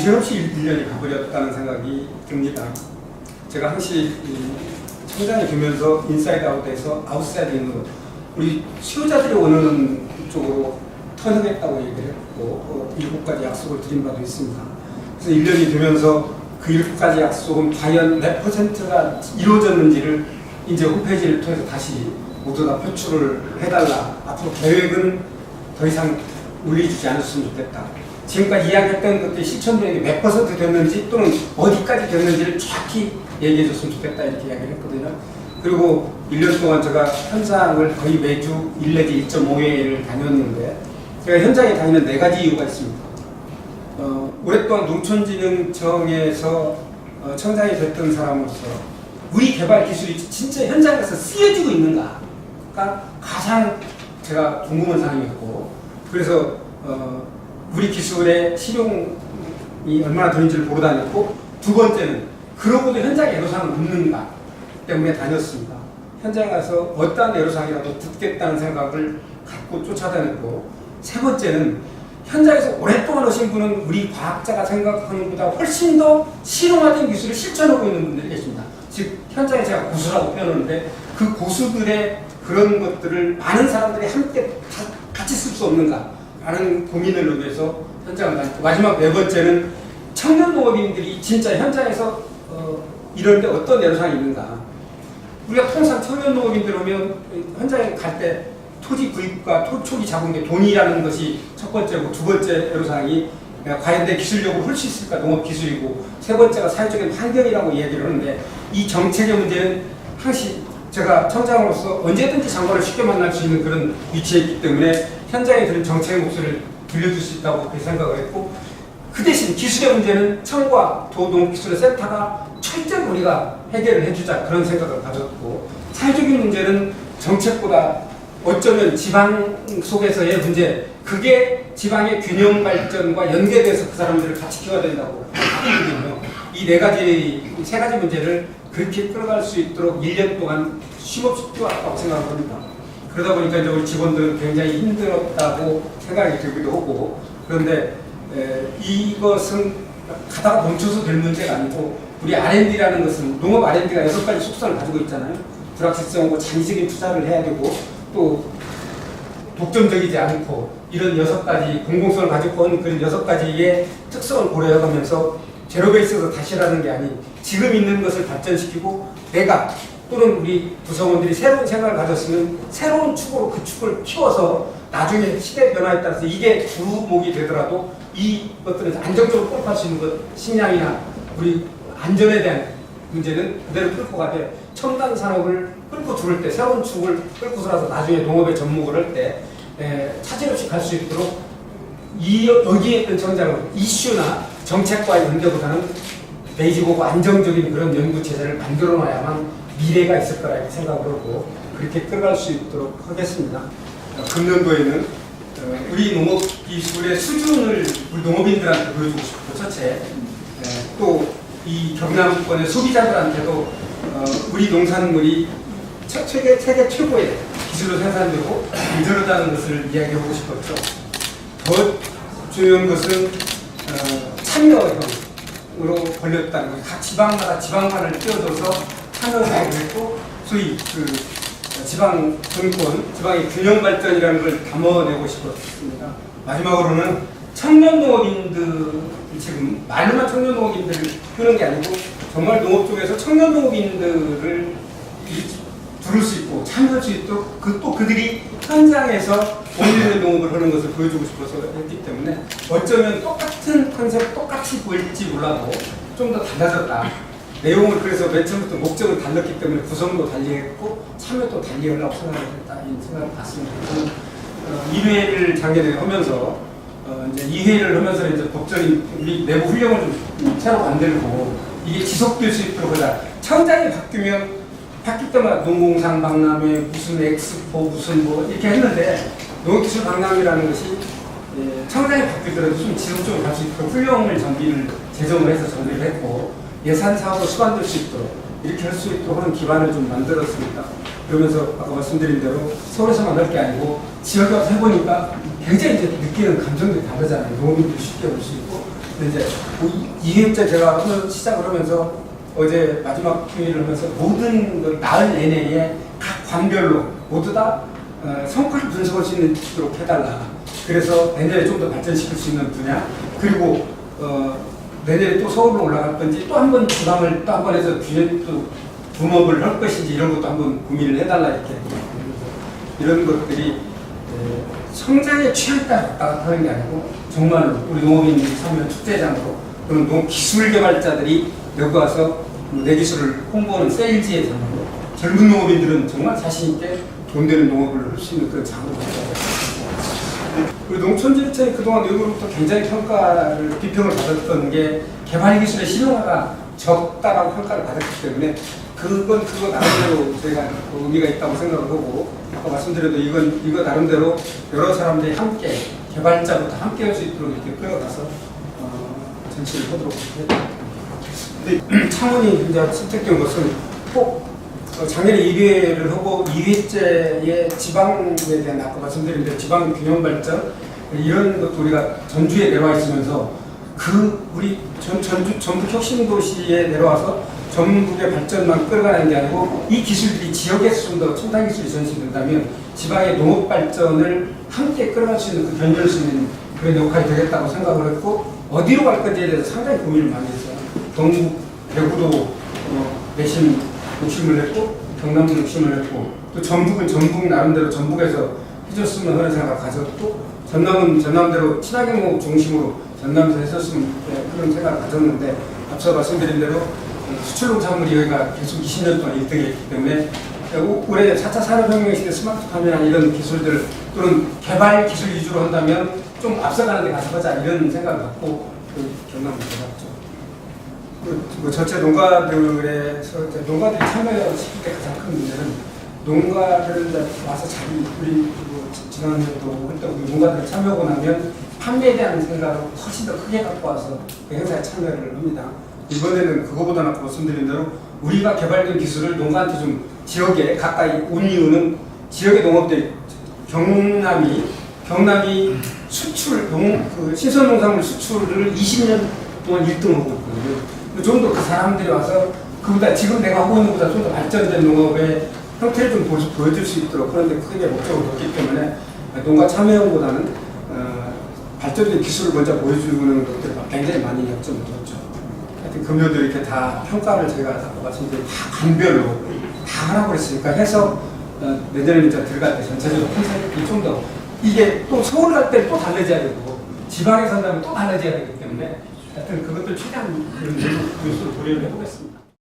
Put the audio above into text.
정신없이 1년이 가버렸다는 생각이 듭니다. 제가 항시 이 청장이 되면서 인사이드 아웃에서 아웃사이드 인으로 우리 수요자들이 오는 쪽으로 턴하겠다고 얘기를 했고 어, 일곱 가지 약속을 드린 바도 있습니다. 그래서 1년이 되면서 그 일곱 가지 약속은 과연 몇 퍼센트가 이루어졌는지를 이제 홈페이지를 통해서 다시 모두 다 표출을 해달라. 앞으로 계획은 더 이상 물리주지 않았으면 좋겠다. 지금까지 이야기했던 것들이 실천되는 게몇 퍼센트 됐는지 또는 어디까지 됐는지를 정확히 얘기해 줬으면 좋겠다 이렇게 이야기를 했거든요. 그리고 1년 동안 제가 현장을 거의 매주 1 내지 1.5회를 다녔는데 제가 현장에 다니는 네 가지 이유가 있습니다. 어, 오랫동안 농촌진흥청에서 어, 청장이 됐던 사람으로서 우리 개발 기술이 진짜 현장에서 쓰여지고 있는가가 가장 제가 궁금한 사항이었고 그래서 어, 우리 기술의 실용이 얼마나 되는지를 보러 다녔고 두 번째는 그러고도 현장에 애로사항은 없는가 때문에 다녔습니다. 현장에 가서 어떠한 애로사항이라도 듣겠다는 생각을 갖고 쫓아다녔고 세 번째는 현장에서 오랫동안 오신 분은 우리 과학자가 생각하는 것보다 훨씬 더 실용화된 기술을 실천하고 있는 분들이 계십니다. 즉 현장에 제가 고수라고 표현하는데 그 고수들의 그런 것들을 많은 사람들이 함께 다 같이 쓸 수 없는가 라는 고민을 위해서 현장을 다녔고 마지막 네 번째는 청년 농업인들이 진짜 현장에서 어, 이런데 어떤 애로사항이 있는가. 우리가 통상 청년 농업인들 오면 현장에 갈 때 토지 구입과 토, 초기 자본의 돈이라는 것이 첫 번째고 두 번째 애로사항이 과연 내 기술력을 할 수 있을까? 농업 기술이고. 세 번째가 사회적인 환경이라고 이야기를 하는데 이 정책의 문제는 항시 제가 청장으로서 언제든지 장관을 쉽게 만날 수 있는 그런 위치에 있기 때문에 현장에 들은 정책의 목소리를 들려줄 수 있다고 그렇게 생각을 했고 그 대신 기술의 문제는 청과 도농기술의 센터가 철저히 우리가 해결을 해주자 그런 생각을 가졌고 사회적인 문제는 정책보다 어쩌면 지방 속에서의 문제 그게 지방의 균형 발전과 연계돼서 그 사람들을 같이 키워야 된다고 하거든요. 이 네 가지 세 가지 문제를 그렇게 끌어갈 수 있도록 1년 동안 쉼없이 뛰어왔다고 생각합니다. 그러다 보니까 이제 우리 직원들은 굉장히 힘들었다고 생각이 들기도 하고 그런데 에, 이것은 가다가 멈춰서 될 문제가 아니고 우리 R&D라는 것은 농업 R&D가 여섯 가지 속성을 가지고 있잖아요. 불확실성하고 장기적인 투자를 해야 되고 또 독점적이지 않고 이런 여섯 가지 공공성을 가지고 온 그런 여섯 가지의 특성을 고려해가면서 제로베이스에서 다시라는 게 아닌 지금 있는 것을 발전시키고 내가 또는 우리 구성원들이 새로운 생각을 가졌으면 새로운 축으로 그 축을 키워서 나중에 시대 변화에 따라서 이게 주목이 되더라도 이것들은 안정적으로 끌어갈 수 있는 것 식량이나 우리 안전에 대한 문제는 그대로 끌고 가되 첨단 산업을 끌고 들을 때 새로운 축을 끌고 들어서 나중에 농업에 접목을 할 때 차질 없이 갈 수 있도록 이 여기에 있던 정장은 이슈나 정책과의 연계보다는 베이직하고 안정적인 그런 연구 체제를 만들어 놔야만 미래가 있을 거라 이렇게 생각을 하고 그렇게 끌어갈 수 있도록 하겠습니다. 어, 금년도에는 어, 우리 농업 기술의 수준을 우리 농업인들한테 보여주고 싶고 첫째 또 이 경남권의 소비자들한테도 어, 우리 농산물이 차- 세계, 세계 최고의 기술로 생산되고 안전하다는 것을 이야기하고 싶었죠. 더 중요한 것은 어, 참여형으로 걸렸다는 거예요. 각 지방마다 지방만을 띄워줘서 참여형을 했고 소위 그 지방 정권, 지방의 균형 발전이라는 걸 담아내고 싶었습니다. 마지막으로는 청년 농업인들 지금 말로만 청년 농업인들을 하는 게 아니고 정말 농업 쪽에서 청년 농업인들을 이- 부를 수 있고 참여할 수 있도록 그, 또 그들이 현장에서 본인의 농업을 하는 것을 보여주고 싶어서 했기 때문에 어쩌면 똑같은 컨셉 똑같이 보일지 몰라도 좀 더 달라졌다. 내용을 그래서 맨 처음부터 목적을 달랐기 때문에 구성도 달리했고 참여도 달리하려고 생각을 했다. 이 생각을 봤습니다. 저는 어, 2회를 작년에 하면서 어, 이제 2회를 하면서 이제 법전이 우리 내부 훈령을 좀 새로 만들고 이게 지속될 수 있도록 하자. 청장이 바뀌면 바뀔 때마다 농공상 박람회 무슨 엑스포 무슨 뭐 이렇게 했는데 농업기술 박람회라는 것이 예, 청장이 바뀌더라도 좀 지속적으로 갈 수 있도록 훈령을 정비를 제정을 해서 정비를 했고 예산 사업을 수반될 수 있도록 이렇게 할 수 있도록 하는 기반을 좀 만들었습니다. 그러면서 아까 말씀드린 대로 서울에서만 할 게 아니고 지역에 와서 해보니까 굉장히 이제 느끼는 감정들이 다르잖아요. 농업인들이 쉽게 올 수 있고 근데 이제 2회째 제가 하면 시작을 하면서 어제 마지막 회의를 하면서 모든 그 나흘 내내에 각 관별로 모두 다 어, 성과를 분석할 수 있도록 해달라. 그래서 내년에 좀 더 발전시킬 수 있는 분야 그리고 어, 내년에 또 서울로 올라갈 건지 또 한 번 부담을 또 한 번 해서 뒤에 또 붐업을 할 것인지 이런 것도 한번 고민을 해달라 이렇게 이런 것들이 에, 성장의 갔다 하는 게 아니고 정말로 우리 농업인들이 참여 축제장으로 그런 농 기술 개발자들이 여기 와서 내 기술을 홍보하는 장으로 젊은 농업인들은 정말 자신 있게 돈 되는 농업을 할 수 있는 그런 바뀌어요. 그리고 농촌진흥청이 그동안 외국으로부터 굉장히 평가를 비평을 받았던 게 개발 기술의 실용화가 적다라고 평가를 받았기 때문에 그건 그거 나름대로 저희가 의미가 있다고 생각을 하고 아까 말씀드려도 이건 이거 나름대로 여러 사람들이 함께 개발자부터 함께 할 수 있도록 이렇게 끌어가서 어, 전치를 하도록 했습니다. 근데 창원이 이제 선택된 것은 꼭 어, 작년에 1회를 하고 2회째의 지방에 대한 아까 말씀드린 대로 지방 균형 발전 이런 것도 우리가 전주에 내려와 있으면서 그 우리 전, 전주 전북 혁신 도시에 내려와서 전북의 발전만 끌어가는 게 아니고 이 기술들이 지역에서 좀 더 첨단 기술이 전시된다면 지방의 농업 발전을 함께 끌어갈 수 있는 그 견줄 수 있는 그런 역할이 되겠다고 생각을 했고 어디로 갈 건지에 대해서 상당히 고민을 많이 했어요. 경북 대구도 어, 내심 욕심을 했고 경남도 욕심을 했고 또 전북은 전북 나름대로 전북에서 해줬으면 하는 생각을 가졌고 전남은 전남대로 농업 중심으로 전남에서 했었으면 네, 그런 생각을 가졌는데 앞서 말씀드린 대로 수출 농산물이 여기가 계속 20년 동안 1등했기 때문에 오- 올해 4차 산업혁명 시대 스마트팜이나 이런 기술들 또는 개발 기술 위주로 한다면 좀 앞서가는 데 가서보자 이런 생각을 갖고 그 들어갔죠. 그, 그 전체 농가들에서 농가들이 참여시킬 때 가장 큰 문제는 농가를 와서 자기 우리 그 지- 지난해도 했던 그 농가들 참여하고 나면 판매에 대한 생각을 훨씬 더 크게 갖고 와서 그 행사에 참여를 합니다. 이번에는 그거보다는 아까 말씀드린 대로 우리가 개발된 기술을 농가한테 좀 지역에 가까이 온 이유는 지역의 농업들 경남이 경남이 수출 농, 그 신선 농산물 수출을 20년 동안 1등하고 있거든요. 좀더그 사람들이 와서 그보다 지금 내가 하고 있는 것보다 좀 더 발전된 농업의 형태를 좀 보여- 보여줄 수 있도록 그런데 크게 목적을 뒀기 때문에 농가 참여형보다는 어, 발전된 기술을 먼저 보여주는 것들 굉장히 많이 약점을 뒀죠. 하여튼 금요들 이렇게 다 평가를 제가 아까 말씀드린 다 간별로 다 하라고 그랬으니까 해서 어, 내년에 이제 들어갈 때 전체적으로 컨셉이 좀 더 이게 또 서울 갈 때 또 달라져야 되고 지방에 산다면 또 달라져야 되기 때문에 하여튼 그것들 최대한 그런 요소를 고려를 해보겠습니다.